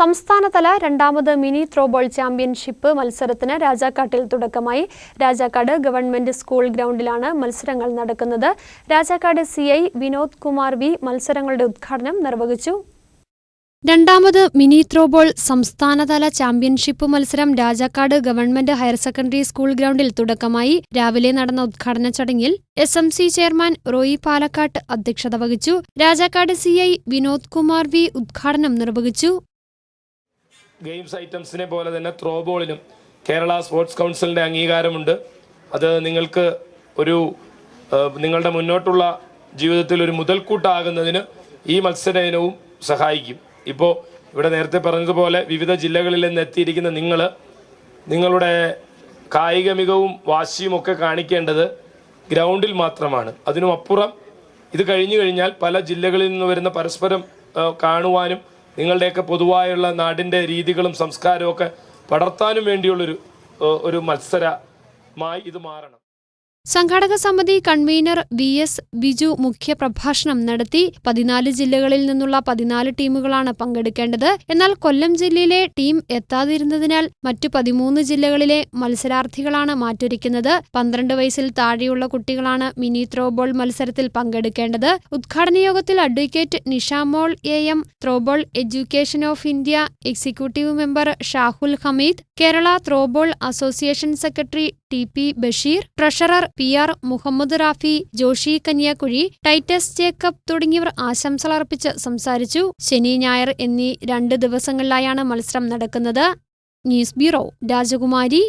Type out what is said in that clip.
സംസ്ഥാനതല രണ്ടാമത് mini throwball championship മത്സരത്തിന് രാജാക്കാട്ടിൽ തുടക്കമായി. രാജാക്കാട് ഗവൺമെന്റ് സ്കൂൾ ഗ്രൗണ്ടിലാണ് മത്സരങ്ങൾ നടക്കുന്നത്. രാജാക്കാട് സി വിനോദ് കുമാർ വി മത്സരങ്ങളുടെ ഉദ്ഘാടനം നിർവഹിച്ചു. രണ്ടാമത് മിനി ത്രോബോൾ സംസ്ഥാനതല ചാമ്പ്യൻഷിപ്പ് മത്സരം Rajakkad government higher secondary school ഗ്രൗണ്ടിൽ തുടക്കമായി. രാവിലെ നടന്ന ഉദ്ഘാടന ചടങ്ങിൽ S M C chairman Roy Palakkatt അധ്യക്ഷത വഹിച്ചു. Rajakkad C I Vinod Kumar V ഉദ്ഘാടനം നിർവഹിച്ചു. ഗെയിംസ് ഐറ്റംസിനെ പോലെ തന്നെ ത്രോ ബോളിനും കേരള സ്പോർട്സ് കൗൺസിലിന്റെ അംഗീകാരമുണ്ട്. അത് നിങ്ങൾക്ക് ഒരു നിങ്ങളുടെ മുന്നോട്ടുള്ള ജീവിതത്തിൽ ഒരു മുതൽക്കൂട്ടാകുന്നതിന് ഈ മത്സര ഇനവും സഹായിക്കും. ഇപ്പോൾ ഇവിടെ നേരത്തെ പറഞ്ഞതുപോലെ വിവിധ ജില്ലകളിൽ നിന്ന് എത്തിയിരിക്കുന്ന നിങ്ങൾ നിങ്ങളുടെ കായിക മികവും വാശിയും ഒക്കെ കാണിക്കേണ്ടത് ഗ്രൗണ്ടിൽ മാത്രമാണ്. അതിനും അപ്പുറം ഇത് കഴിഞ്ഞു കഴിഞ്ഞാൽ പല ജില്ലകളിൽ നിന്ന് വരുന്ന പരസ്പരം കാണുവാനും നിങ്ങളുടെയൊക്കെ പൊതുവായുള്ള നാടിന്റെ രീതികളും സംസ്കാരവും ഒക്കെ പടർത്താനും വേണ്ടിയുള്ളൊരു ഒരു മത്സരമായി ഇത് മാറണം. സംഘാടക സമിതി കൺവീനർ വി എസ് ബിജു മുഖ്യപ്രഭാഷണം നടത്തി പതിനാല് ജില്ലകളിൽ നിന്നുള്ള പതിനാല് ടീമുകളാണ് പങ്കെടുക്കേണ്ടത്. എന്നാൽ കൊല്ലം ജില്ലയിലെ ടീം എത്താതിരുന്നതിനാൽ മറ്റു പതിമൂന്ന് ജില്ലകളിലെ മത്സരാർത്ഥികളാണ് മാറ്റൊരുക്കുന്നത്. പന്ത്രണ്ട് വയസ്സിൽ താഴെയുള്ള കുട്ടികളാണ് മിനി ത്രോബോൾ മത്സരത്തിൽ പങ്കെടുക്കേണ്ടത്. ഉദ്ഘാടന യോഗത്തിൽ advocate Nishamol A M throwball education of India executive member Shahul Hameed Kerala throwball association secretary T P Basheer treasurer P R Muhammad Rafi Joshy Kanyakuzhi Titus Jacob തുടങ്ങിയവർ ആശംസകൾ അർപ്പിച്ച് സംസാരിച്ചു. ശനി ഞായർ എന്നീ രണ്ട് ദിവസങ്ങളിലായാണ് മത്സരം നടക്കുന്നത്. ന്യൂസ് ബ്യൂറോ രാജകുമാരി.